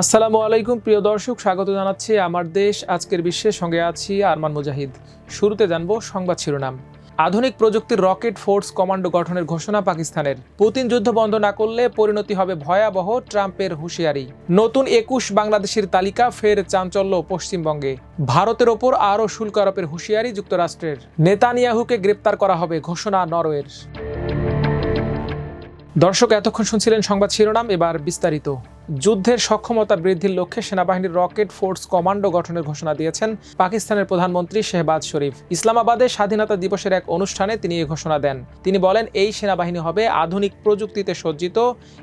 আসসালামু আলাইকুম, প্রিয় দর্শক, স্বাগত জানাচ্ছি আমার দেশ। আজকের বিশ্বের সঙ্গে আছি আরমান মুজাহিদ। শুরুতে জানব সংবাদ শিরোনাম। আধুনিক প্রযুক্তির রকেট ফোর্স কমান্ডো গঠনের ঘোষণা পাকিস্তানের। পুতিন যুদ্ধ বন্ধ না করলে পরিণতি হবে ভয়াবহ ট্রাম্পের হুঁশিয়ারি। নতুন একুশ বাংলাদেশের তালিকা ফের চাঞ্চল্য পশ্চিমবঙ্গে। ভারতের ওপর আরও শুল্ক আরোপের হুঁশিয়ারি যুক্তরাষ্ট্রের। নেতানিয়াহুকে গ্রেপ্তার করা হবে ঘোষণা নরওয়ের। দর্শক, এতক্ষণ শুনছিলেন সংবাদ শিরোনাম, এবার বিস্তারিত। যুদ্ধের সক্ষমতা বৃদ্ধির লক্ষ্যে সেনাবাহিনীর রকেট ফোর্স কমান্ডো গঠনের ঘোষণা দিয়েছেন পাকিস্তানের প্রধানমন্ত্রী শেহবাজ শরীফ। ইসলামাবাদে স্বাধীনতা দিবসের এক অনুষ্ঠানে তিনি এই ঘোষণা দেন। তিনি বলেন, এই সেনাবাহিনী হবে আধুনিক প্রযুক্তিতে সজ্জিত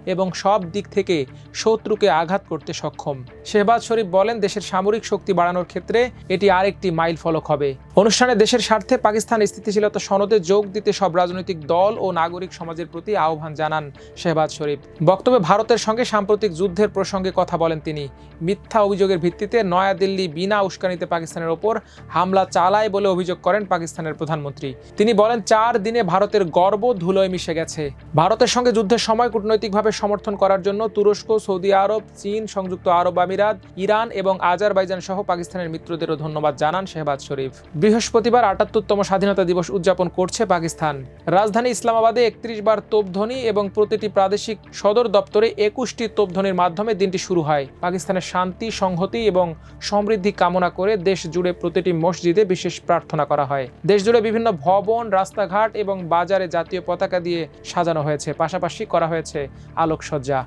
এবং সব দিক থেকে শত্রুকে আঘাত করতে সক্ষম। শেহবাজ শরীফ বলেন, দেশের সামরিক শক্তি বাড়ানোর ক্ষেত্রে এটি আরেকটি মাইল ফলক হবে। অনুষ্ঠানে দেশের স্বার্থে পাকিস্তান স্থিতিশীলতা সনদে যোগ দিতে সব রাজনৈতিক দল ও নাগরিক সমাজের প্রতি আহ্বান জানান শেহবাজ শরীফ। বক্তব্যে ভারতের সঙ্গে সাম্প্রতিক যুদ্ধের প্রসঙ্গে কথা বলেন তিনি। মিথ্যা অভিযোগের ভিত্তিতে নয়াদিল্লি বিনা উস্কানিতে পাকিস্তানের ওপর হামলা চালায় বলে অভিযোগ করেন পাকিস্তানের প্রধানমন্ত্রী। তিনি বলেন, চার দিনে ভারতের গর্ব ধুলোয় মিশে গেছে। ভারতের সঙ্গে যুদ্ধের সময় কূটনৈতিকভাবে সমর্থন করার জন্য তুরস্ক, সৌদি আরব, চীন, সংযুক্ত আরব আমিরাত, ইরান এবং আজারবাইজান সহ পাকিস্তানের মিত্রদেরও ধন্যবাদ জানান শেহবাজ শরীফ। বৃহস্পতিবার আটাত্তরতম স্বাধীনতা দিবস উদযাপন করছে পাকিস্তান। রাজধানী ইসলামাবাদে একত্রিশ বার তোপধ্বনি এবং প্রতিটি প্রাদেশিক সদর দপ্তরে একুশটি তোপধ্বনির মাধ্যমে দিনটি শুরু হয়। পাকিস্তানের শান্তি, সংহতি এবং সমৃদ্ধি কামনা করে দেশ জুড়ে প্রতিটি মসজিদে বিশেষ প্রার্থনা করা হয়। দেশ জুড়ে বিভিন্ন ভবন, রাস্তাঘাট এবং বাজারে জাতীয় পতাকা দিয়ে সাজানো হয়েছে। পাশাপাশি করা হয়েছে আলোকসজ্জা।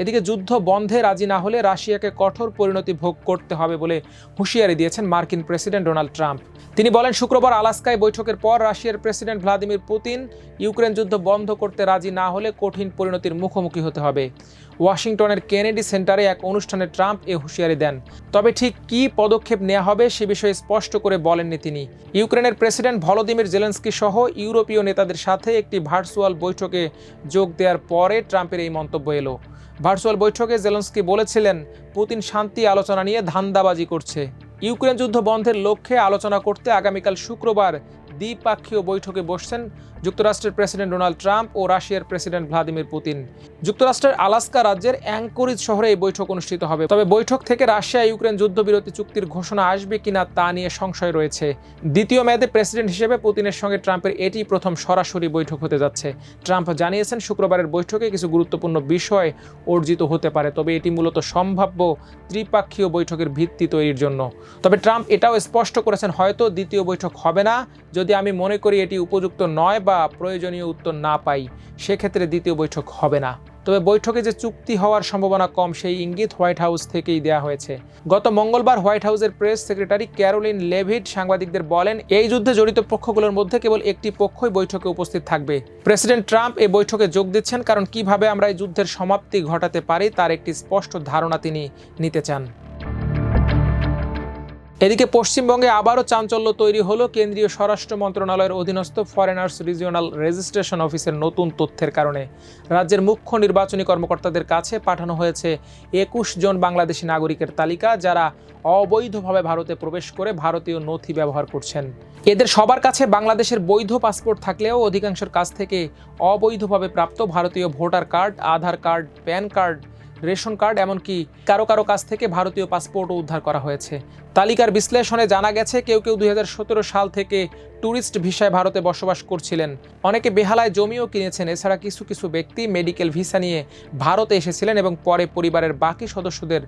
এদিকে যুদ্ধ বন্ধে রাজি না হলে রাশিয়াকে কঠোর পরিণতি ভোগ করতে হবে বলে হুঁশিয়ারি দিয়েছেন মার্কিন প্রেসিডেন্ট ডোনাল্ড ট্রাম্প। তিনি বলেন, শুক্রবার আলাস্কায় বৈঠকের পর রাশিয়ার প্রেসিডেন্ট ভ্লাদিমির পুতিন ইউক্রেন যুদ্ধ বন্ধ করতে রাজি না হলে কঠিন পরিণতির মুখোমুখি হতে হবে। ওয়াশিংটনের কেনেডি সেন্টারে এক অনুষ্ঠানে ট্রাম্প এ হুঁশিয়ারি দেন। তবে ঠিক কী পদক্ষেপ নেওয়া হবে সে বিষয়ে স্পষ্ট করে বলেননি তিনি। ইউক্রেনের প্রেসিডেন্ট ভলোদিমির জেলেন্সকি সহ ইউরোপীয় নেতাদের সাথে একটি ভার্চুয়াল বৈঠকে যোগ দেওয়ার পরে ট্রাম্পের এই মন্তব্য এলো। ভার্চুয়াল বৈঠকে জেলেন্সকি বলেছিলেন, পুতিন শান্তি আলোচনা নিয়ে ধান্দাবাজি করছে। ইউক্রেন যুদ্ধ বন্ধের লক্ষ্যে আলোচনা করতে আগামীকাল শুক্রবার দ্বিপাক্ষীয় বৈঠকে বসছেন যুক্তরাষ্ট্রের প্রেসিডেন্ট ডোনাল্ড ট্রাম্প ও রাশিয়ার প্রেসিডেন্ট ভ্লাদিমির পুতিন। যুক্তরাষ্ট্রের আলাস্কা রাজ্যের অ্যাঙ্করিজ শহরে এই বৈঠক অনুষ্ঠিত হবে। তবে বৈঠক থেকে রাশিয়া ইউক্রেন যুদ্ধবিরতি চুক্তির ঘোষণা আসবে কিনা তা নিয়ে সংশয় রয়েছে। দ্বিতীয় মেয়াদে প্রেসিডেন্ট হিসেবে পুতিনের সঙ্গে ট্রাম্পের এটি প্রথম সরাসরি বৈঠক হতে যাচ্ছে। ট্রাম্প জানিয়েছেন, শুক্রবারের বৈঠকে কিছু গুরুত্বপূর্ণ বিষয় অর্জিত হতে পারে, তবে এটি মূলত সম্ভাব্য ত্রিপাক্ষীয় বৈঠকের ভিত্তি তৈরির জন্য। তবে ট্রাম্প এটাও স্পষ্ট করেছেন, হয়তো দ্বিতীয় বৈঠক হবে না। যদি আমি মনে করি এটি উপযুক্ত নয় বা প্রয়োজনীয় উত্তর না পাই, সেক্ষেত্রে দ্বিতীয় বৈঠক হবে না। তবে বৈঠকে যে চুক্তি হওয়ার সম্ভাবনা কম, সেই ইঙ্গিত হোয়াইট হাউস থেকেই দেওয়া হয়েছে। গত মঙ্গলবার হোয়াইট হাউসের প্রেস সেক্রেটারি ক্যারোলিন লেভিড সাংবাদিকদের বলেন, এই যুদ্ধে জড়িত পক্ষগুলোর মধ্যে কেবল একটি পক্ষই বৈঠকে উপস্থিত থাকবে। প্রেসিডেন্ট ট্রাম্প এই বৈঠকে যোগ দিচ্ছেন, কারণ কীভাবে আমরা এই যুদ্ধের সমাপ্তি ঘটাতে পারি তার একটি স্পষ্ট ধারণা তিনি নিতে চান। এদিকে পশ্চিমবঙ্গে আবারও চাঞ্চল্য তৈরি হলো কেন্দ্রীয় স্বরাষ্ট্র মন্ত্রণালয়ের অধীনস্থ ফরেনার্স রিজিওনাল রেজিস্ট্রেশন অফিসের নতুন তথ্যের কারণে। রাজ্যের মুখ্য নির্বাচনী কর্মকর্তাদের কাছে পাঠানো হয়েছে একুশ জন বাংলাদেশি নাগরিকের তালিকা, যারা অবৈধভাবে ভারতে প্রবেশ করে ভারতীয় নথি ব্যবহার করছেন। এদের সবার কাছে বাংলাদেশের বৈধ পাসপোর্ট থাকলেও অধিকাংশের কাছ থেকে অবৈধভাবে প্রাপ্ত ভারতীয় voter card, Aadhaar card, PAN card ration card, এমনকি কারও কারও কাছ থেকে ভারতীয় পাসপোর্টও উদ্ধার করা হয়েছে। তালিকার বিশ্লেষণে জানা গেছে, কেউ কেউ দুই হাজার সতেরো সাল থেকে ট্যুরিস্ট ভিসায় ভারতে বসবাস করছিলেন। অনেকে বেহালায় জমিও কিনেছেন, এছাড়া কিছু কিছু ব্যক্তি মেডিকেল ভিসা নিয়ে ভারতে এসেছিলেন এবং পরে পরিবারের বাকি সদস্যদের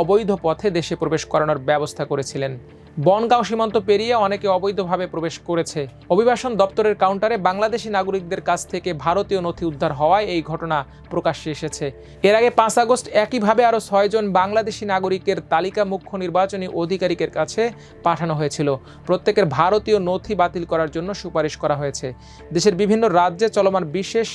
অবৈধ পথে দেশে প্রবেশ করানোর ব্যবস্থা করেছিলেন। বনগাঁও সীমান্ত পেরিয়ে অনেকে অবৈধভাবে প্রবেশ করেছে। অভিবাসন দপ্তরের কাউন্টারে বাংলাদেশি নাগরিকদের কাছ থেকে ভারতীয় নথি উদ্ধার হওয়ায় এই ঘটনা প্রকাশ্যে এসেছে। এর আগে পাঁচ আগস্ট একইভাবে আরও ছয়জন বাংলাদেশি নাগরিকের তালিকা মুখ্য নির্বাচনী আধিকারিকের কাছে পাঠানো হয়েছিল। প্রত্যেকের ভারতীয় নথি বাতিল করার জন্য সুপারিশ করা হয়েছে। দেশের বিভিন্ন রাজ্যে চলমান বিশেষ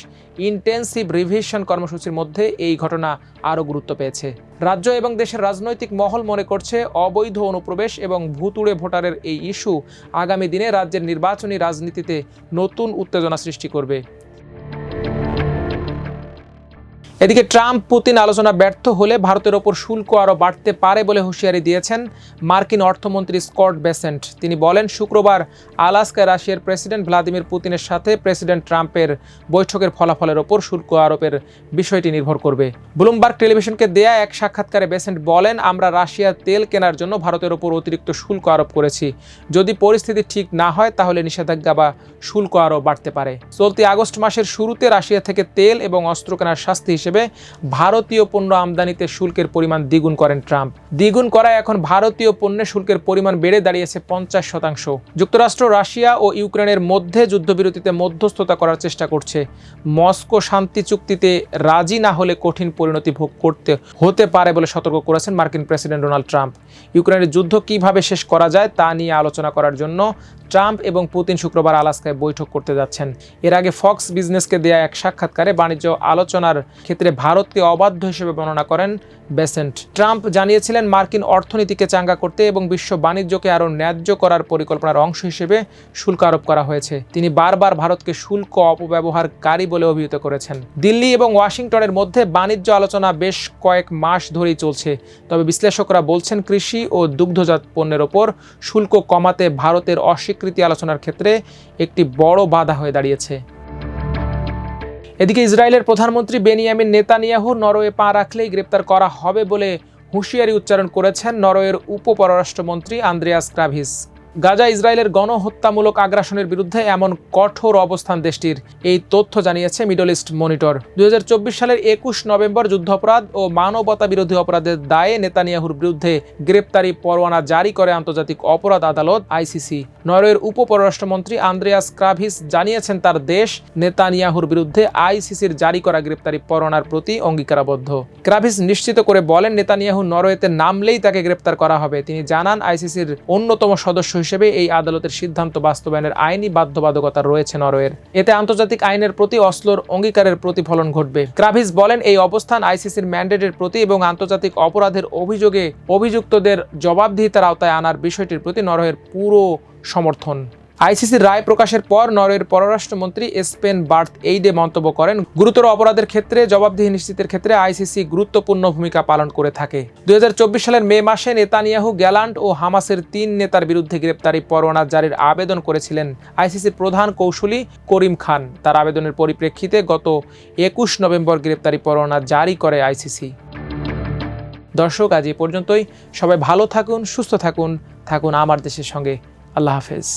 ইন্টেন্সিভ রিভিশন কর্মসূচির মধ্যে এই ঘটনা আরও গুরুত্ব পেয়েছে। রাজ্য এবং দেশের রাজনৈতিক মহল মনে করছে অবৈধ অনুপ্রবেশ এবং ভুতুড়ে ভোটারের এই ইস্যু আগামী দিনে রাজ্যের নির্বাচনী রাজনীতিতে নতুন উত্তেজনা সৃষ্টি করবে। এদিকে ট্রাম্প, পুতিন আলোচনা ব্যর্থ হলে ভারতের ওপর শুল্ক আরও বাড়তে পারে বলে হুঁশিয়ারি দিয়েছেন মার্কিন অর্থমন্ত্রী স্কট বেসেন্ট। তিনি বলেন, শুক্রবার আলাস্কায় রাশিয়ার প্রেসিডেন্ট ভ্লাদিমির পুতিনের সাথে প্রেসিডেন্ট ট্রাম্পের বৈঠকের ফলাফলের ওপর শুল্ক আরোপের বিষয়টি নির্ভর করবে। ব্লুমবার্গ টেলিভিশনকে দেয়া এক সাক্ষাৎকারে বেসেন্ট বলেন, আমরা রাশিয়ার তেল কেনার জন্য ভারতের ওপর অতিরিক্ত শুল্ক আরোপ করেছি। যদি পরিস্থিতি ঠিক না হয়, তাহলে নিষেধাজ্ঞা বা শুল্ক আরও বাড়তে পারে। চলতি আগস্ট মাসের শুরুতে রাশিয়া থেকে তেল এবং অস্ত্র কেনার শাস্তি হিসেবে ভারতীয় পণ্য আমদানিতে শুল্কের পরিমাণ দ্বিগুণ করেন ট্রাম্প। দ্বিগুণ করায় এখন ভারতীয় পণ্যে শুল্কের পরিমাণ বেড়ে দাঁড়িয়েছে পঞ্চাশ শতাংশ। যুক্তরাষ্ট্র, রাশিয়া ও ইউক্রেনের মধ্যে যুদ্ধবিরতিতে মধ্যস্থতা করার চেষ্টা করছে। মস্কো শান্তি চুক্তিতে রাজি না হলে কঠিন পরিণতি ভোগ করতে হতে পারে বলে সতর্ক করেছেন মার্কিন প্রেসিডেন্ট ডোনাল্ড ট্রাম্প। ইউক্রেনের যুদ্ধ কীভাবে শেষ করা যায় তা নিয়ে আলোচনা করার জন্য ট্রাম্প এবং পুতিন শুক্রবার আলাস্কায় বৈঠক করতে যাচ্ছেন। এর আগে ফক্স বিজনেসকে দেয়া এক সাক্ষাৎকারে বাণিজ্য আলোচনার ক্ষেত্রে ভারতকে অবাধ্য হিসেবে বর্ণনা করেন বেসেন্ট ট্রাম্প। জানিয়েছিলেন, মার্কিন অর্থনীতিকে চাঙ্গা করতে এবং বিশ্ব বাণিজ্যকে আরও ন্যায্য করার পরিকল্পনার অংশ হিসেবে শুল্ক আরোপ করা হয়েছে। তিনি বারবার ভারতকে শুল্ক অপব্যবহারকারী বলে অভিহিত করেছেন। দিল্লি এবং ওয়াশিংটনের মধ্যে বাণিজ্য আলোচনা বেশ কয়েক মাস ধরেই চলছে। তবে বিশ্লেষকরা বলছেন, কৃষি ও দুগ্ধজাত পণ্যের ওপর শুল্ক কমাতে ভারতের অস্বীকৃতি আলোচনার ক্ষেত্রে একটি বড় বাধা হয়ে দাঁড়িয়েছে। এদিকে ইসরায়েলের প্রধানমন্ত্রী বেনিয়ামিন নেতানিয়াহু নরওয়ে পা রাখলেই গ্রেপ্তার করা হবে বলে হুঁশিয়ারি উচ্চারণ করেছেন নরওয়ের উপপররাষ্ট্রমন্ত্রী আন্দ্রেয়াস ক্রাভিস। গাজা ইসরায়েলের গণহত্যামূলক আগ্রাসনের বিরুদ্ধে এমন কঠোর অবস্থান দেশটির। এই তথ্য জানিয়েছে মিডল ইস্ট মনিটর। দুই সালের একুশ নভেম্বর যুদ্ধাপরাধ ও মানবতা বিরোধী অপরাধের দায়ে নেতানিয়াহুর বিরুদ্ধে গ্রেপ্তারি পরোয়ানা জারি করে আন্তর্জাতিক অপরাধ আদালত, আইসিসি। নরওয়ের উপপররাষ্ট্রমন্ত্রী আন্দ্রেয়াস ক্রাভিস জানিয়েছেন তার দেশ নেতানিয়াহুর বিরুদ্ধে আইসিসির জারি করা গ্রেপ্তারি পরোয়ানার প্রতি অঙ্গীকারাবদ্ধ। ক্রাভিস নিশ্চিত করে বলেন, নেতানিয়াহু নরওয়েতে নামলেই তাকে গ্রেপ্তার করা হবে। তিনি জানান, আইসিসির অন্যতম সদস্য হিসেবে এই আদালতের সিদ্ধান্ত বাস্তবায়নের আইনি বাধ্যবাধকতা রয়েছে নরওয়ের। এতে আন্তর্জাতিক আইনের প্রতি অস্লোর অঙ্গীকারের প্রতিফলন ঘটবে। ক্রাভিস বলেন, এই অবস্থান আইসিসির ম্যান্ডেটের প্রতি এবং আন্তর্জাতিক অপরাধের অভিযোগে অভিযুক্তদের জবাবদিহিতার আওতায় আনার বিষয়টির প্রতি নরওয়ের পুরো সমর্থন। আইসিসির রায় প্রকাশের পর নরওয়ের পররাষ্ট্রমন্ত্রী স্পেন বার্থ এইডে মন্তব্য করেন। গুরুতর অপরাধের ক্ষেত্রে জবাবদিহি নিশ্চিতের ক্ষেত্রে আইসিসি গুরুত্বপূর্ণ ভূমিকা পালন করে থাকে। দুই হাজার চব্বিশ সালের মে মাসে নেতানিয়াহু, গ্যালান্ট ও হামাসের তিন নেতার বিরুদ্ধে গ্রেপ্তারি পরোয়ানা জারির আবেদন করেছিলেন আইসিসির প্রধান কৌশলী করিম খান। তার আবেদনের পরিপ্রেক্ষিতে গত একুশ নভেম্বর গ্রেপ্তারি পরোয়ানা জারি করে আইসিসি। দর্শক, আজ এ পর্যন্তই। সবাই ভালো থাকুন, সুস্থ থাকুন থাকুন আমার দেশের সঙ্গে। আল্লাহ হাফেজ।